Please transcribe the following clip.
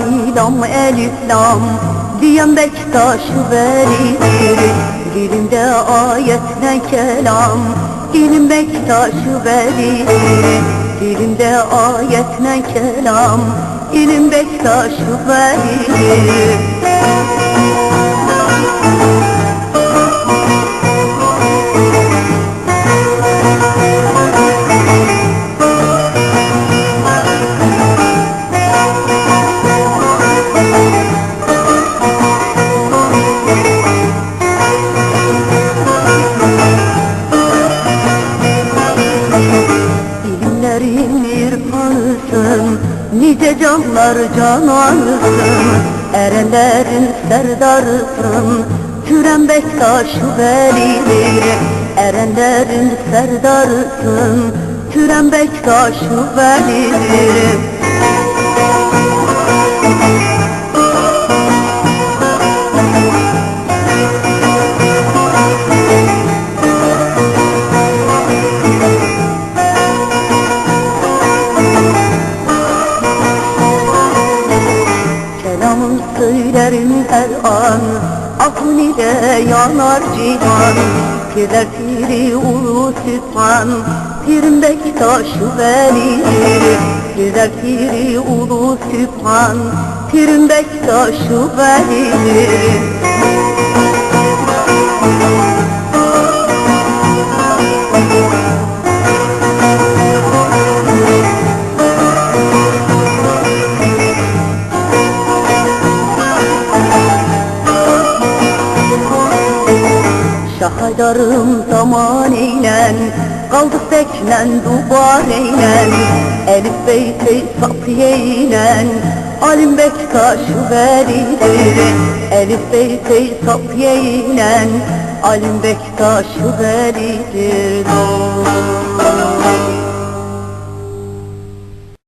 İlahi lam elif lam Diyen Bektaş'ı verilir. Dilimde ayet ne kelam İlim Bektaş'ı verilir. Dilimde ayet ne kelam İlim Bektaş'ı verilir İlimlerin irfanısın Nice canlar cananısın Erenlerin serdarısın Türen Bektaş'ı velidir. Erenlerin serdarısın Türen Bektaş'ı velidir söylerim her an Ahun ile yanar cihan Pirler piri ulu sübhan Pirim Bektaş'ı velidir Pirler piri ulu sübhan Pirim Bektaş'ı velidir Şahadarım zaman eylen Kaldık beklen duvar eylen. Elif beyti safiye eylen Alim Bektaş'ı verilir. Elif beyti safiye eylen Alim Bektaş'ı verilir